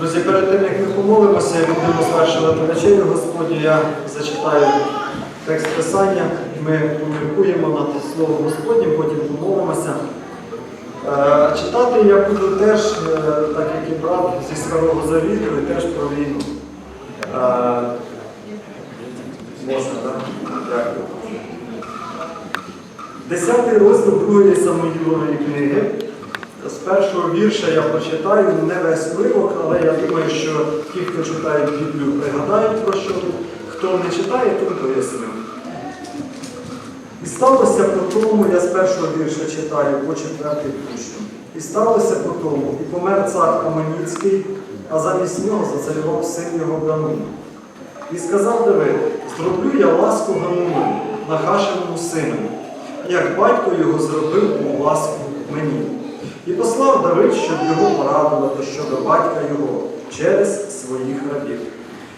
Друзі, перед тим, як ми помолимося і будемо звершувати вечерю Господню, я зачитаю текст Писання, ми поміркуємо над Словом Господнім, потім помолимося. Е, Читати я буду теж, е, так як і брат зі Старого Завіту, і теж про війну. Е, Можна, так? Дякую. Десятий розділ другої Самоїлової книги. З першого вірша я прочитаю не весь уривок, але я думаю, що ті, хто читає Біблію, пригадають про що. Хто не читає, тим поясню. І сталося по тому, я з першого вірша читаю по четвертий пущу. І сталося по тому, і помер цар Аманіцький, а замість нього зацарював син його Ганун. І сказав Давид, зроблю я ласку Гануну, нахашеному синові, як батько його зробив у ласку мені. І послав Давид, щоб його порадувати щодо батька його через своїх рабів.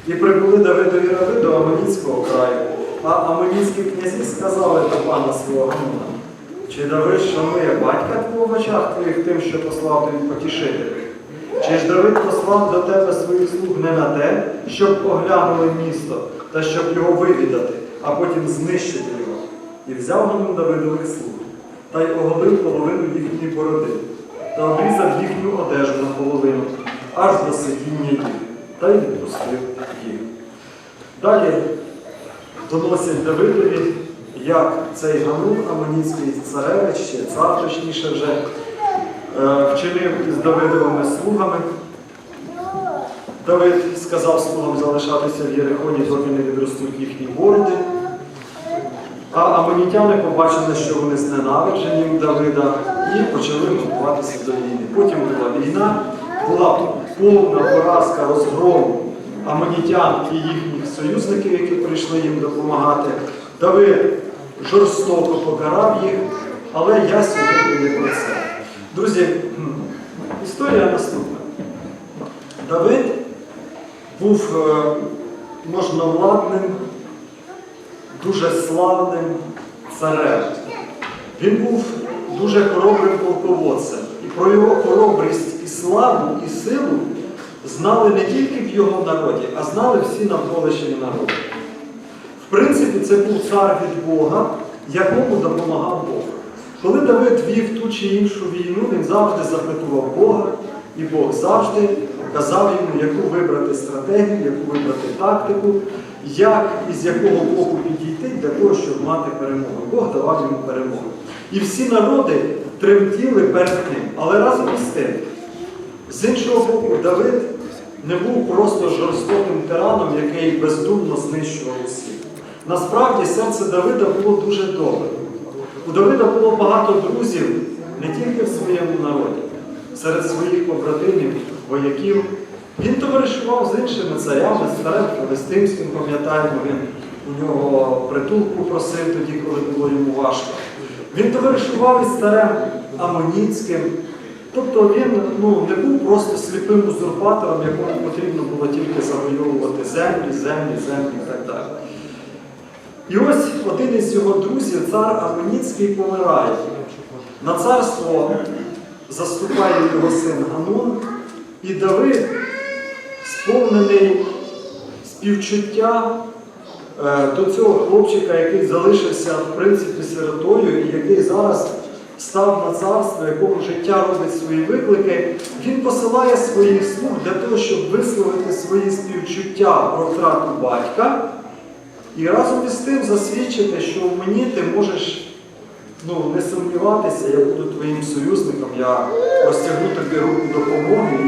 І прибули Давидові раби до Аманіцького краю, а Аманіцькі князі сказали до пана свого Гануна, чи Давид шанує батька твого в очах твоїх тим, що послав тобі потішити? Чи ж Давид послав до тебе своїх слуг не на те, щоб оглянули місто та щоб його вивідати, а потім знищити його? І взяв Ганун Давидових слуг, та й оголив половину їхньої бороди, та обрізав їхню одежу наполовину, аж до сидіння їх, та й відпустив їх. Далі доносять Давидові, як цей Ганун Аманіцький царевич, чи цар вже, е, вчинив із Давидовими слугами. Давид сказав слугам залишатися в Єрихоні, доки не відростуть їхні бороди. А амонітяни побачили, що вони зненавиджені Давида, і почали готуватися до війни. Потім була війна, була повна поразка, розгром амонітян і їхніх союзників, які прийшли їм допомагати. Давид жорстоко покарав їх, але я сьогодні не про це. Друзі, історія наступна. Давид був е, можновладним, дуже славним царем. Він був дуже хоробрим полководцем. І про його хоробрість і славу, і силу знали не тільки в його народі, а знали всі навколишні народи. В принципі, це був цар від Бога, якому допомагав Бог. Коли Давид вів ту чи іншу війну, він завжди запитував Бога, і Бог завжди казав йому, яку вибрати стратегію, яку вибрати тактику, як і з якого боку підійти для того, щоб мати перемогу. Бог давав йому перемогу. І всі народи тремтіли перед ним. Але разом із тим, з іншого боку, Давид не був просто жорстоким тираном, який бездумно знищував усіх. Насправді серце Давида було дуже добре. У Давида було багато друзів не тільки в своєму народі, серед своїх побратимів, вояків. Він товаришував з іншими царями, з царем Филистимським, пам'ятаємо, він у нього притулку просив тоді, коли було йому важко. Він товаришував із царем Амоніцьким. Тобто він ну, не був просто сліпим узурпатором, якому потрібно було тільки завойовувати землі, землі, землі і так далі. І ось один із його друзів, цар Амоніцький, помирає. На царство заступає його син Ганун, і Давид, сповнений співчуття е, до цього хлопчика, який залишився в принципі сиротою, і який зараз став на царство, якому життя робить свої виклики, він посилає своїх слуг для того, щоб висловити свої співчуття про втрату батька. І разом із тим засвідчити, що в мені ти можеш ну, не сумніватися, я буду твоїм союзником, я розтягну тобі руку допомоги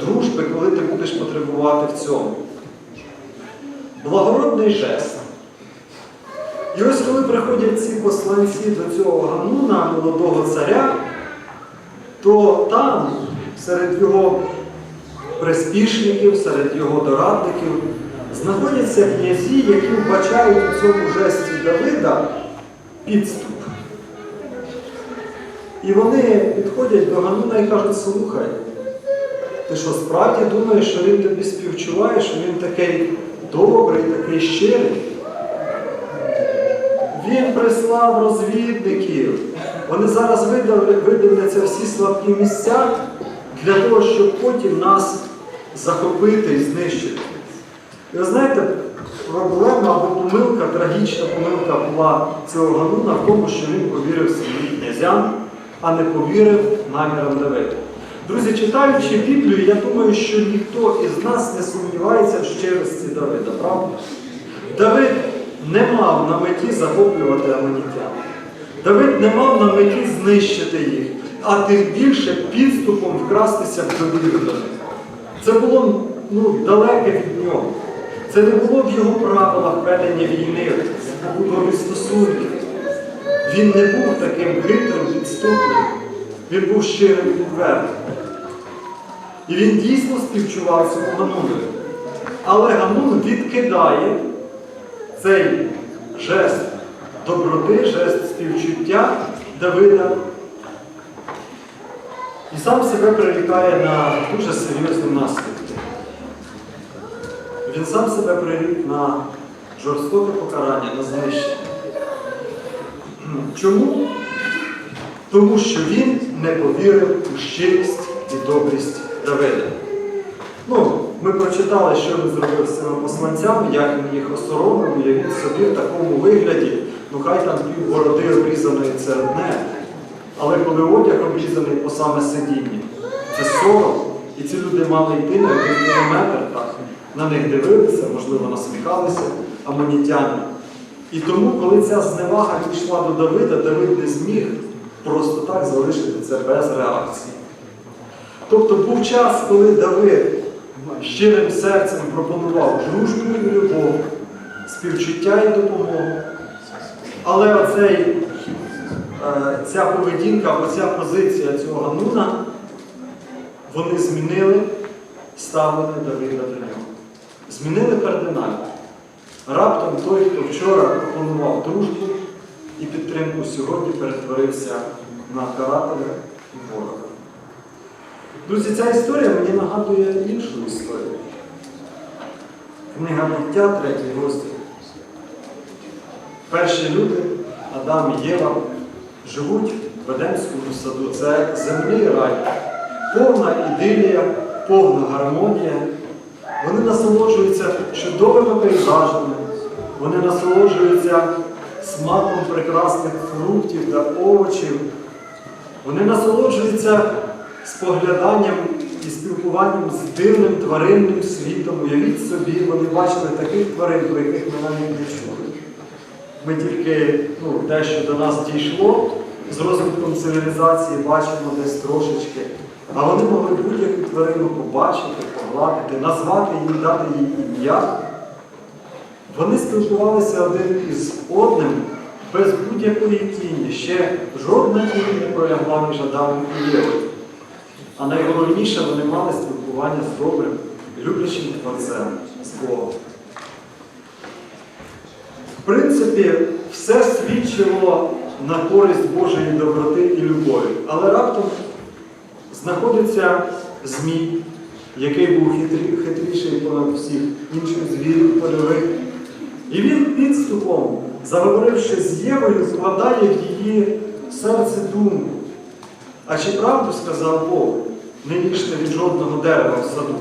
дружби, коли ти будеш потребувати в цьому. Благородний жест. І ось коли приходять ці посланці до цього Гануна, молодого царя, то там, серед його приспішників, серед його дорадників, знаходяться князі, які вбачають у цьому жесті Давида підступ. І вони підходять до Гануна і кажуть, слухай, ти що справді думаєш, що він тобі співчуває, що він такий добрий, такий щирий? Він прислав розвідників. Вони зараз видивляться всі слабкі місця для того, щоб потім нас захопити і знищити. Ви знаєте, проблема або помилка, трагічна помилка була цього Гануна в тому, що він повірив своїм князям, а не повірив намірам Давида. Друзі, читаючи Біблію, я думаю, що ніхто із нас не сумнівається в щирості Давида, правда? Давид не мав на меті захоплювати амонітян. Давид не мав на меті знищити їх, а тим більше підступом вкрастися в довіру до них. Це було ну, далеке від нього. Це не було в його правилах ведення війни, побудові стосунків. Він не був таким хитрим, підступним. Він був щирим і відвертим. І він дійсно співчував цьому Ганунові. Але Ганун відкидає цей жест доброти, жест співчуття Давида і сам себе прирікає на дуже серйозні наслідки. Він сам себе прирік на жорстоке покарання, на знищення. Чому? Тому що він не повірив у щирість і добрість Давида. Ну, ми прочитали, що він зробив з цими посланцями, як він їх осоромив, і він собі в такому вигляді, ну хай там пів бороди обрізаної це одне. Але коли одяг обрізаний по саме сидіння, це сором. І ці люди мали йти на один кілометр, так, на них дивилися, можливо, насміхалися амонітяни. І тому, коли ця зневага дійшла до Давида, Давид не зміг просто так залишити це без реакції. Тобто був час, коли Давид щирим серцем пропонував дружбу і любов, співчуття і допомогу. Але оцей, е, ця поведінка, оця позиція цього Гануна, вони змінили ставлення Давида до нього. Змінили кардинально. Раптом той, хто вчора пропонував дружбу і підтримку, сьогодні перетворився на карателя і ворога. Друзі, ця історія мені нагадує іншу історію. Книга буття, третій розділ. Перші люди, Адам і Єва, живуть в Едемському саду. Це земний рай, повна ідилія, повна гармонія. Вони насолоджуються чудовими пейзажами, вони насолоджуються смаком прекрасних фруктів та овочів. Вони насолоджуються спогляданням і спілкуванням з дивним тваринним світом. Уявіть собі, вони бачили таких тварин, про яких ми навіть не чули. Ми тільки ну, те, що до нас дійшло, з розвитком цивілізації бачимо десь трошечки. А вони могли будь-яку тварину побачити, погладити, назвати їй, дати їй ім'я. Вони спілкувалися один із одним без будь-якої тіні. Ще жодна тінь не пролягла між Адамом і Євою. А найголовніше вони мали спілкування з добрим, люблячим Творцем, з Богом. В принципі, все свідчило на користь Божої доброти і любові. Але раптом знаходиться Змій, який був хитрі, хитріший понад всіх інших звірів польових. І він підступом, заговоривши з Євою, вкладає в її серце думку. А чи правду сказав Бог, не їжте від жодного дерева в саду?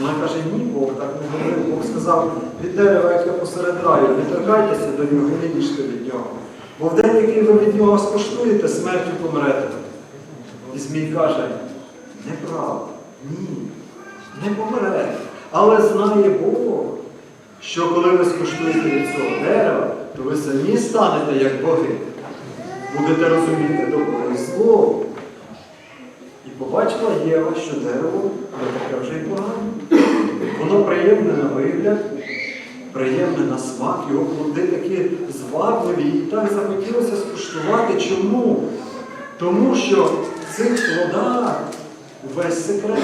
Вона каже, ні, Бог так не говорив. Бог сказав, від дерева, яке посеред раю, не торкайтеся до нього не їжте від нього. Бо в день, який ви від нього скоштуєте, смертю помрете. І Змій каже, неправда, ні, не помре. Але знає Бог, що коли ви скуштуєте від цього дерева, то ви самі станете як боги. Будете розуміти добро і зло. І побачила Єва, що дерево не таке вже й погане. Воно приємне на вигляд, приємне на смак, його плоди такі звабливі, і так захотілося скуштувати. Чому? Тому що в цих плодах весь секрет.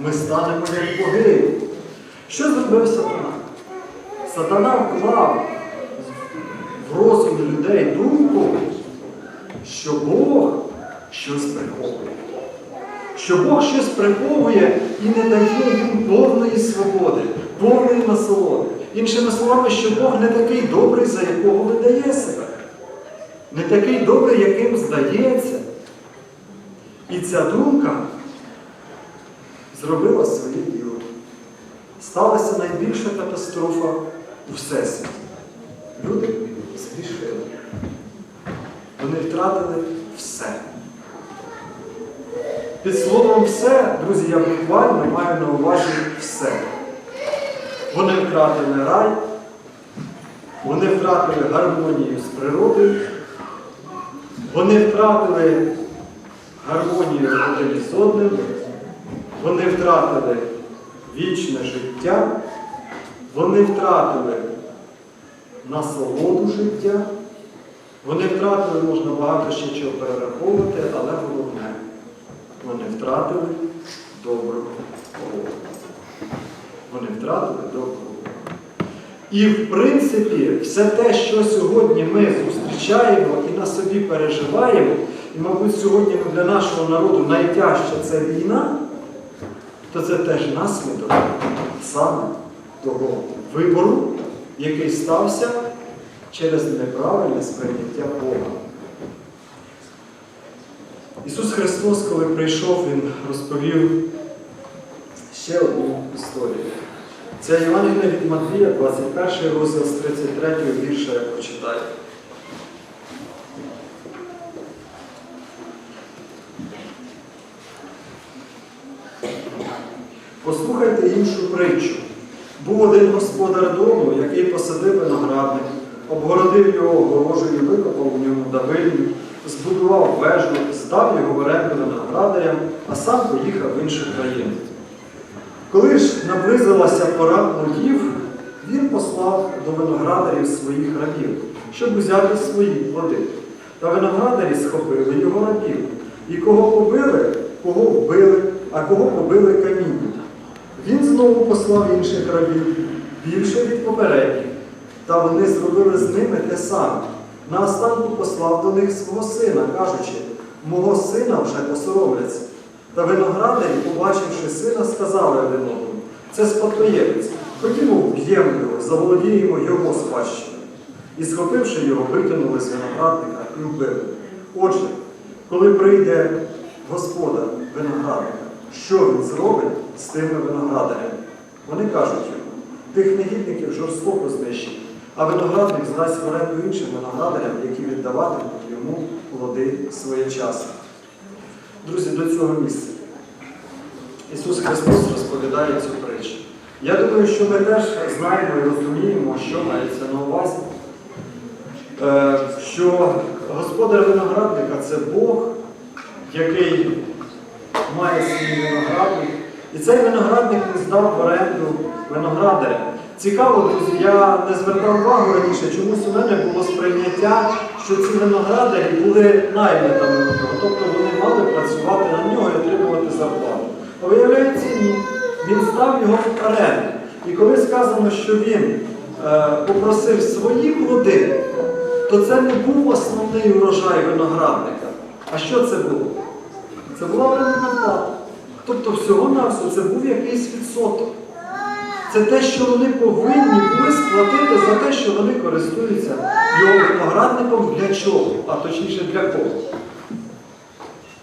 Ми станемо як боги. Що зробив сатана? Сатана вклав в розум людей думку, що Бог щось приховує. Що Бог щось приховує і не дає їм повної свободи, повної насолоди. Іншими словами, що Бог не такий добрий, за якого видає себе. Не такий добрий, яким здається. І ця думка зробила діло. Сталася найбільша катастрофа у Всесвіті. Люди згрішили. Вони втратили все. Під словом все, друзі, я буквально маю на увазі все. Вони втратили рай, вони втратили гармонію з природою, вони втратили гармонію з одним, вони втратили вічне життя, вони втратили насолоду життя, вони втратили, можна багато ще чого перераховувати, але головне, вони втратили доброго Бога. Вони втратили доброго Бога. І в принципі, все те, що сьогодні ми зустрічаємо і на собі переживаємо, і, мабуть, сьогодні для нашого народу найтяжча це війна, то це теж наслідок саме того вибору, який стався через неправильне сприйняття Бога. Ісус Христос, коли прийшов, Він розповів ще одну історію. Це Євангелія від Матвія, 21 розділ з 33 вірша, я прочитаю. Послухайте іншу притчу. Був один господар дому, який посадив виноградник, обгородив його огорожею, викопав у ньому давильню, збудував вежу, здав його в оренду виноградарям, а сам поїхав в іншу країну. Коли ж наблизилася пора плодів, він послав до виноградарів своїх рабів, щоб узяти свої плоди. Та виноградарі схопили його рабів, і кого побили, кого вбили, а кого побили камінням. Знову послав інших рабів, більше від попередніх, та вони зробили з ними те саме. Наостанку послав до них свого сина, кажучи, мого сина вже посоромляться. Та виноградарі, побачивши сина, сказали один одному, це спадкоємець, ходімо вб'ємо його, заволодіємо його спадщиною. І схопивши його, витягнули з виноградника і вбили. Отже, коли прийде господар виноградника, що він зробить з тими виноградарями? Вони кажуть тих негідників жорстоко знищить, а виноградник здасть в оренду іншим виноградарям, які віддаватимуть йому плоди своєчасно. Друзі, до цього місця. Ісус Христос розповідає цю притчу. Я думаю, що ми теж знаємо і розуміємо, що мається на увазі. Е, Що господар виноградника це Бог, який має свій виноградник. І цей виноградник він здав в оренду виноградаря. Цікаво, друзі, я не звертав увагу раніше, чомусь у мене було сприйняття, що ці виноградарі були наймитами у нього, тобто вони мали працювати на нього і отримувати зарплату. А виявляється, ні. Він здав його в оренду. І коли сказано, що він е, попросив свої плоди, то це не був основний урожай виноградника. А що це було? Це була орендна плата. Тобто всього-навсього це був якийсь відсоток. Це те, що вони повинні були сплатити за те, що вони користуються його виноградником для чого, а точніше для кого.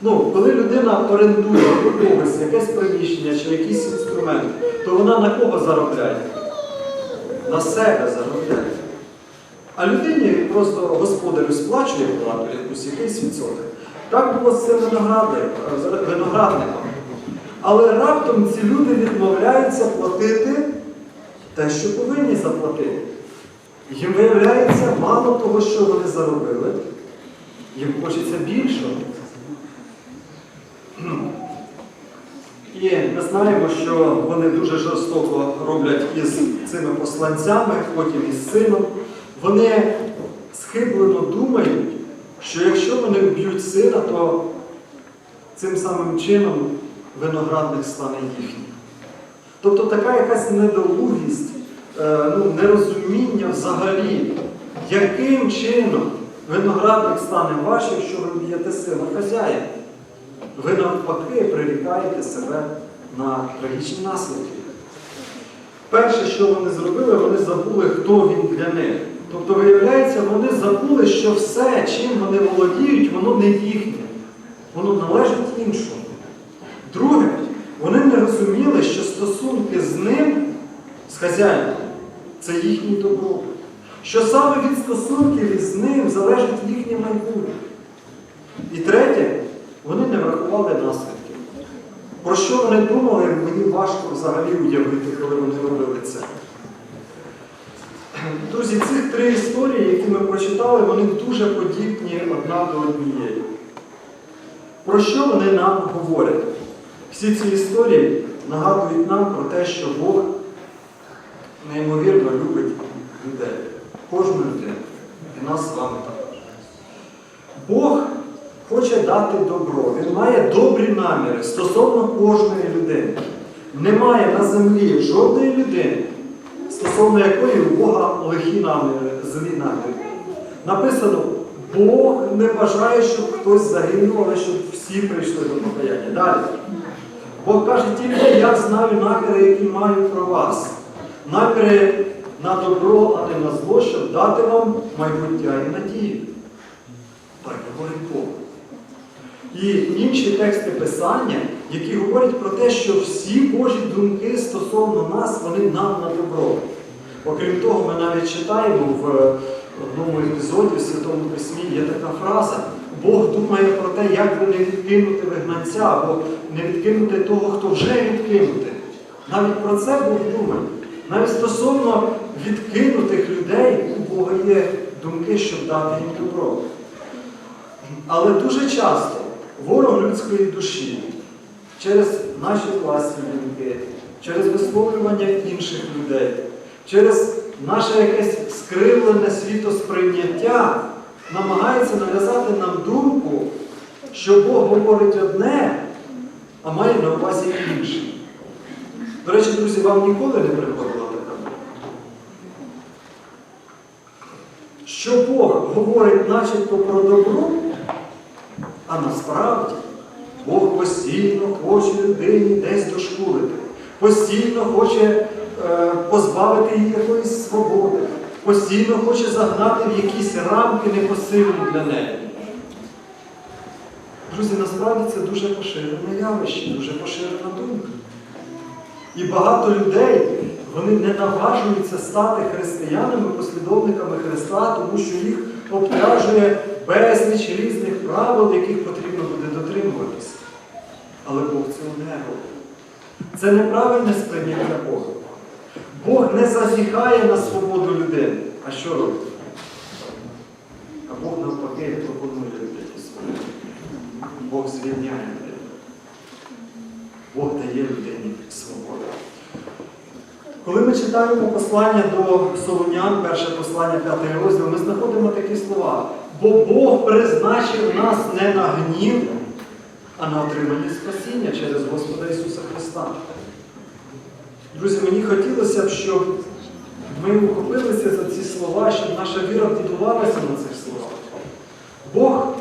Ну, коли людина орендує у когось якесь приміщення чи якийсь інструмент, то вона на кого заробляє? На себе заробляє. А людині просто господарю сплачує плату якусь якийсь відсоток. Так було з цим виноградником. Але раптом ці люди відмовляються платити те, що повинні заплатити. Їм виявляється мало того, що вони заробили, їм хочеться більшого. І ми знаємо, що вони дуже жорстоко роблять із цими посланцями, потім із сином. Вони схиблено думають, що якщо вони вб'ють сина, то цим самим чином виноградник стане їхнім. Тобто така якась недолугість, е, ну, нерозуміння взагалі, яким чином виноградник стане ваш, якщо ви б'єте сина хазяїна. Ви навпаки прирікаєте себе на трагічні наслідки. Перше, що вони зробили, вони забули, хто він для них. Тобто, виявляється, вони забули, що все, чим вони володіють, воно не їхнє. воно належить іншому. Друге, вони не розуміли, що стосунки з ним, з хазяїном, це їхній добро. Що саме від стосунків із ним залежить їхнє майбутнє. І третє, вони не врахували наслідків. Про що вони думали, мені важко взагалі уявити, коли вони робили це. Друзі, цих три історії, які ми прочитали, вони дуже подібні одна до однієї. Про що вони нам говорять? Всі ці історії нагадують нам про те, що Бог неймовірно любить людей, кожну людину. І нас з вами також. Бог хоче дати добро, Він має добрі наміри стосовно кожної людини. Немає на землі жодної людини, стосовно якої у Бога лихі наміри, злі наміри. Написано, Бог не бажає, щоб хтось загинув, але щоб всі прийшли до покаяння. Далі. Бог каже, тільки я знаю наміри, які маю про вас. Наміри на добро, а не на зло, щоб дати вам майбуття і надію. Так говорить Бог. І інші тексти Писання, які говорять про те, що всі Божі думки стосовно нас, вони нам на добро. Окрім того, ми навіть читаємо в одному епізоді в Святому Письмі є така фраза. Бог думає про те, як би не відкинути вигнанця, або не відкинути того, хто вже відкинутий. Навіть про це Бог думає. Навіть стосовно відкинутих людей, у Бога є думки, щоб дати їм добро. Але дуже часто ворог людської душі через наші власні думки, через висловлювання інших людей, через наше якесь скривлене світосприйняття намагається нав'язати нам думку, що Бог говорить одне, а має на увазі інше. До речі, друзі, вам ніколи не приходила така? Що Бог говорить начебто про добро, а насправді Бог постійно хоче людині десь дошкулити, постійно хоче е, позбавити її якоїсь свободи, постійно хоче загнати в якісь рамки непосильні для неї. Друзі, насправді це дуже поширене явище, дуже поширена думка. І багато людей вони не наважуються стати християнами, послідовниками Христа, тому що їх обтяжує безліч різних правил, яких потрібно буде дотримуватися. Але Бог цього не робить. Це неправильне сприйняття Бога. Бог не зазіхає на свободу людини. А що робить? А Бог навпаки пропонує людині свободу. Бог звільняє людину. Бог дає людині свободу. Коли ми читаємо послання до Солонян, перше послання, п'ятий розділ, ми знаходимо такі слова. Бо Бог призначив нас не на гнів, а на отримання спасіння через Господа Ісуса Христа. Друзі, мені хотілося б, щоб ми ухопилися за ці слова, щоб наша віра будувалася на цих словах. Бог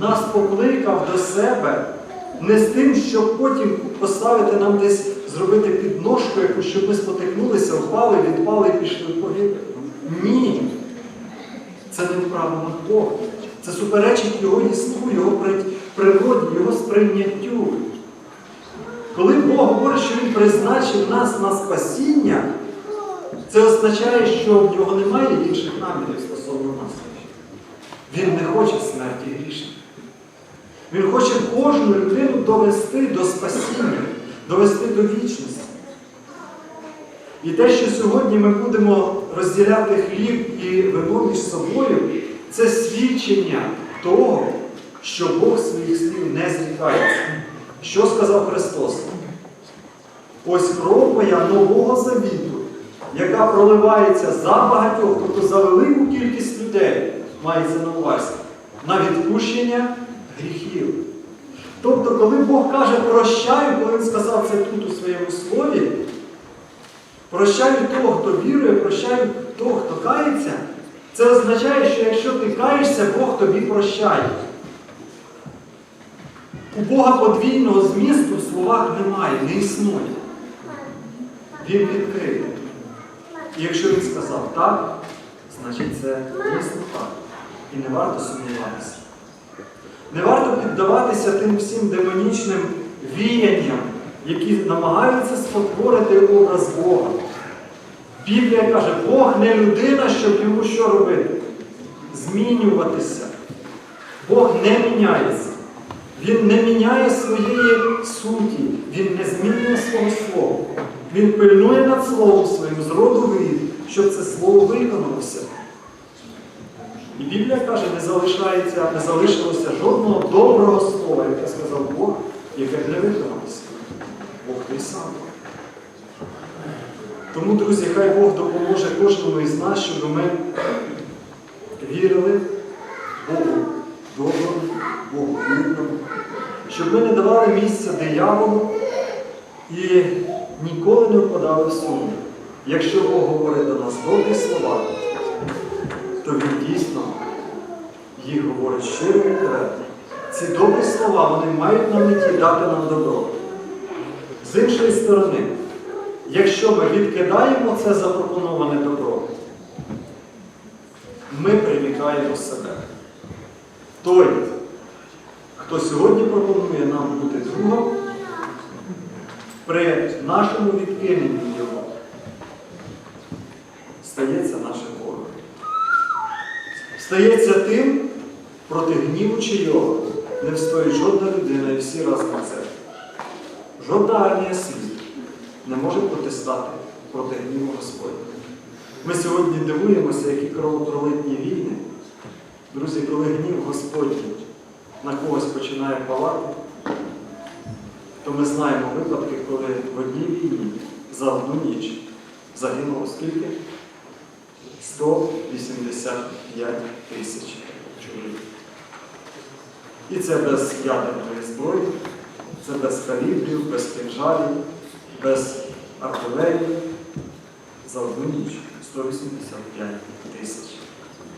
нас покликав до себе не з тим, щоб потім поставити нам десь, зробити підножку, яку, щоб ми спотикнулися, впали, відпали і пішли в повітря. Ні. Це не в правилах Бога. Це суперечить Його єству, Його природі, Його сприйняттю. Коли Бог говорить, що Він призначив нас на спасіння, це означає, що в нього немає інших намірів стосовно нас. Він не хоче смерті грішних. Він хоче кожну людину довести до спасіння, довести до вічності. І те, що сьогодні ми будемо розділяти хліб і вино між собою, це свідчення того, що Бог своїх слів не зрікається. Що сказав Христос? Ось кров моя нового завіту, яка проливається за багатьох, тобто за велику кількість людей, мається на увазі, на відпущення гріхів. Тобто, коли Бог каже прощаю, коли Він сказав це тут у своєму слові, прощаю того, хто вірує, прощаю того, хто кається, це означає, що якщо ти каєшся, Бог тобі прощає. У Бога подвійного змісту в словах немає, не існує. Він відкритий. І якщо він сказав так, значить це дійсно так. І не варто сумніватися. Не варто піддаватися тим всім демонічним віянням, які намагаються спотворити образ Бога. Біблія каже, Бог не людина, щоб йому що робити? Змінюватися. Бог не міняється. Він не міняє своєї суті, Він не змінює свого слова. Він пильнує над словом своїм з роду щоб це слово виконалося. І Біблія каже, не залишається, не залишилося жодного доброго слова, яке сказав Бог, яке не виконалося. Бог той самий. Тому, друзі, хай Бог допоможе кожному із нас, щоб ми вірили Богу доброму, Богу вірному, щоб ми не давали місця дияволу і не сумнів. Якщо Бог говорить до нас добрі слова, то Він дійсно їх говорить щиро і коректно. Ці добрі слова вони мають на меті дати нам добро. З іншої сторони, якщо ми відкидаємо це запропоноване добро, ми прирікаємо себе. Той, хто сьогодні пропонує нам бути другом, при нашому відкиненні його стається нашим ворогом. Стається тим, проти гніву чийого не встоїть жодна людина і всі разом це. Жодна армія світу не може протистати проти гніву Господня. Ми сьогодні дивуємося, які кровопролитні війни. Друзі, коли гнів Господній на когось починає палати, то ми знаємо випадки, коли в одній війні за одну ніч загинуло скільки? 185 тисяч чоловік. І це без ядерної зброї, це без калібрів, без кинжалів, без артилерії. За одну ніч 185 тисяч.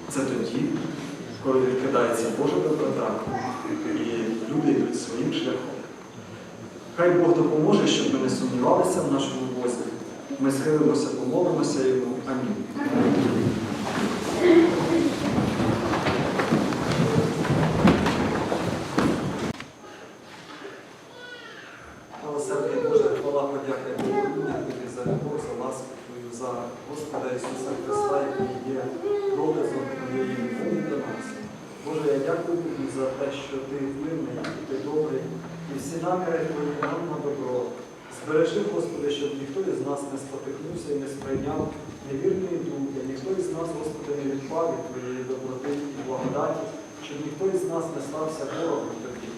Це тоді, коли відкидається Божа доброта і люди йдуть своїм шляхом. Хай Бог допоможе, щоб ми не сумнівалися в нашому Бозі. Ми схилимося, помолимося йому. Амінь. Милосердний Боже, хвала подяка і поклоніння тобі за любов, за ласку Твою, за Господа Ісуса Христа, який є доказом Твоєї любові до нас. Боже, я дякую тобі за те, що ти впливний, і ти добрий, і всі наміри Твої нам на добро. Збережи, Господи, щоб ніхто із нас не спотикнувся і не сприйняв невірної думки, ніхто із нас, Господи, не відпав від Твоєї доброти і благодаті, щоб ніхто із нас не стався ворогом тобі.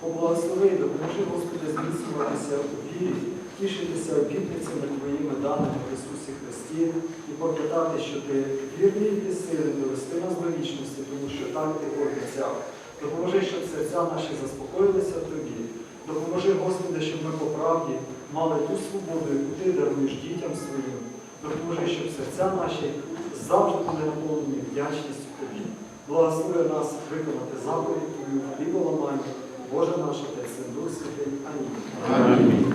Поблагослови, допоможи, Господи, зміцнюватися у вірі, тішитися обітницями Твоїми даними в Ісусі Христі і пам'ятати, що Ти вірний і сильний довести нас до вічності, тому що так Ти обіцяв. Допоможи, щоб серця наші заспокоїлися Тобі. Допоможи, Господи, щоб ми по правді мали ту свободу, яку Ти даруєш дітям своїм. Допоможи, щоб серця наші завжди були наповнені вдячністю Тобі. Благослови нас виконати заповідь Твою, хліболамання, Боже наш Отець, Син, Дух Святий. Амінь. Амінь.